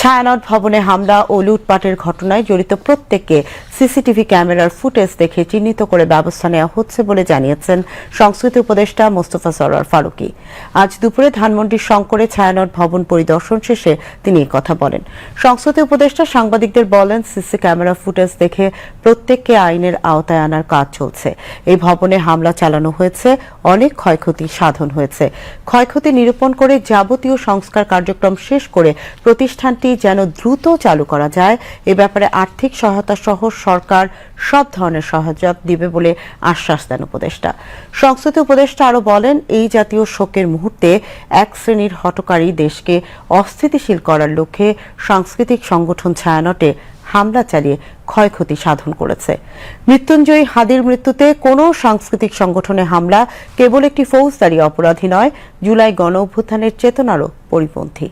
ছায়ানট ভবনে হামলা ও লুটপাটের ঘটনায় জড়িত প্রত্যেককে সিসিটিভি ক্যামেরার ফুটেজ দেখে চিহ্নিত করে ব্যবস্থা নেওয়া হচ্ছে বলে জানিয়েছেন সংস্কৃতি উপদেষ্টা মোস্তফা সরোয়ার ফারুকি। আজ দুপুরে ধানমন্ডির শঙ্করে ছায়ানট ভবন পরিদর্শন শেষে তিনি কথা বলেন। সংস্কৃতি উপদেষ্টা সাংবাদিকদের বলেন, সিসি ক্যামেরা ফুটেজ দেখে প্রত্যেককে আইনের আওতায় আনার কাজ চলছে। এই ভবনে হামলা চালানো হয়েছে, অনেক ক্ষয়ক্ষতি সাধন হয়েছে। ক্ষয়ক্ষতি নিরূপণ করে যাবতীয় সংস্কার কার্যক্রম শেষ করে প্রতিষ্ঠানটি যেন দ্রুত চালু করা যায়, এ ব্যাপারে আর্থিক সহায়তা সহ সরকার সব ধরনের সহায়তা দিবে বলে আশ্বাস দেন উপদেষ্টা। সংস্কৃতি উপদেষ্টা আরও বলেন, এই জাতীয় শোকের মুহূর্তে এক শ্রেণির হটকারী দেশকে অস্থিতিশীল করার লক্ষ্যে সাংস্কৃতিক সংগঠন ছায়ানটে হামলা চালিয়ে ক্ষয়ক্ষতি সাধন করেছে। মৃত্যুঞ্জয়ী হাদির মৃত্যুতে কোনো সাংস্কৃতিক সংগঠনে হামলা কেবল একটি ফৌজদারি অপরাধী নয়, জুলাই গণ অভ্যুত্থানের চেতনারও পরিপন্থী।